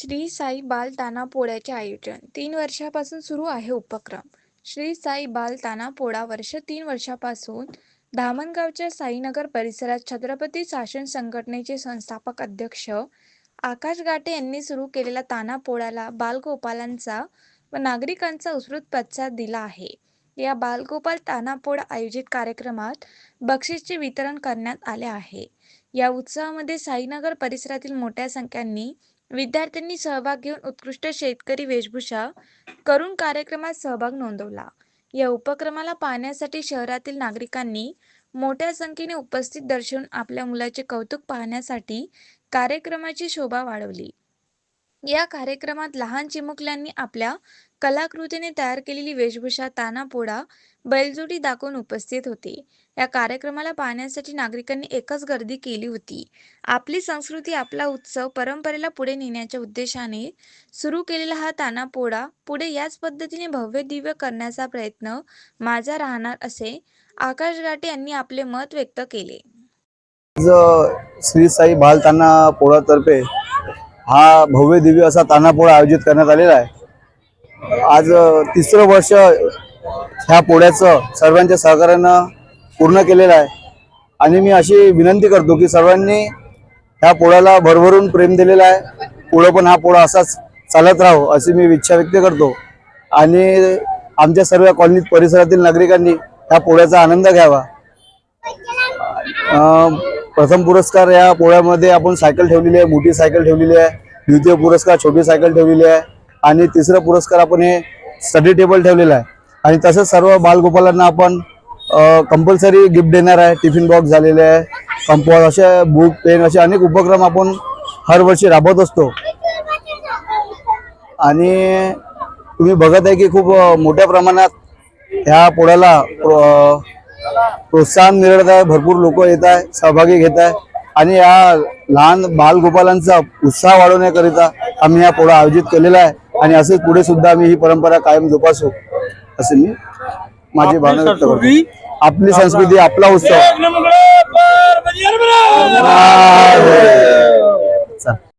श्री साई बाल ताना पोळ्याचे आयोजन तीन वर्षापासून सुरू आहे उपक्रम. श्री साई बाल ताना पोळा वर्ष तीन वर्षापासून धामणगावच्या साईनगर परिसरात छत्रपती शासन संघटनेचे संस्थापक अध्यक्ष आकाश गाटे यांनी सुरू केलेल्या ताना पोळ्याला बालगोपालांचा व नागरिकांचा उत्स्फूर्त प्रतिसाद दिला आहे. या बालगोपाल तानापोळा आयोजित कार्यक्रमात बक्षीसचे वितरण करण्यात आले आहे. या उत्सवामध्ये साईनगर परिसरातील मोठ्या संख्यांनी विद्यार्थ्यांनी सहभाग घेऊन उत्कृष्ट शेतकरी वेशभूषा करून कार्यक्रमात सहभाग नोंदवला. या उपक्रमाला पाहण्यासाठी शहरातील नागरिकांनी मोठ्या संख्येने उपस्थित दर्शवून आपल्या मुलाचे कौतुक पाहण्यासाठी कार्यक्रमाची शोभा वाढवली. या कार्यक्रमात लहान चिमुकल्यांनी आपल्या कलाकृतीने तयार केलेली वेशभूषा तानापोडा बैलजोडी दाखवून उपस्थित होते. या कार्यक्रमाला पाहण्यासाठी नागरिकांनी एकच गर्दी केली होती. आपली संस्कृती आपला उत्सव परंपरेला पुढे नेण्याच्या उद्देशाने सुरू केलेला हा तानापोडा पुढे याच पद्धतीने भव्य दिव्य करण्याचा प्रयत्न माझा राहणार असे आकाश गाटे यांनी आपले मत व्यक्त केले. श्री साई बाल पोळातर्फे हा भव्य दिव्य असा तानापोळा आयोजित करण्यात आलेला आहे. आज तिसरं वर्ष ह्या पोळ्याचं सर्वांच्या सहकार्यानं पूर्ण केलेलं आहे. आणि मी अशी विनंती करतो की सर्वांनी ह्या पोळ्याला भरभरून प्रेम दिलेलं आहे. पुढं पण हा पोळा असाच चालत राहो अशी मी इच्छा व्यक्त करतो. आणि आमच्या सर्व कॉलनीत परिसरातील नागरिकांनी ह्या पोळ्याचा आनंद घ्यावा. प्रथम पुरस्कार या पोळ्यामध्ये आपण सायकल ठेवलेली आहे मोठी सायकल ठेवलेली आहे द्वितीय पुरस्कार छोटी सायकल ठेवलेली आहे आणि तिसरा पुरस्कार आपण हे स्टडी टेबल ठेवलेला आहे. आणि तसंच सर्व बालगोपालांना आपण कंपल्सरी गिफ्ट देणार आहे टिफिन बॉक्स झालेले आहे कंपॉस असे बुक पेन असे अनेक उपक्रम आपण हर वर्षी राबवत असतो. आणि तुम्ही बघत आहे की खूप मोठ्या प्रमाणात ह्या पोळ्याला प्रोत्साहन मिळत आहे भरपूर लोक येत आहे सहभागी घेत आहे. आणि या लहान बालगोपालांचा उत्साह वाढवण्याकरिता आम्ही हा पोळा आयोजित केलेला आहे. आणि असेच पुढे सुद्धा आम्ही ही परंपरा कायम जोपासू असे मी माझी भावना व्यक्त करतो. आपली संस्कृती आपला उत्सव.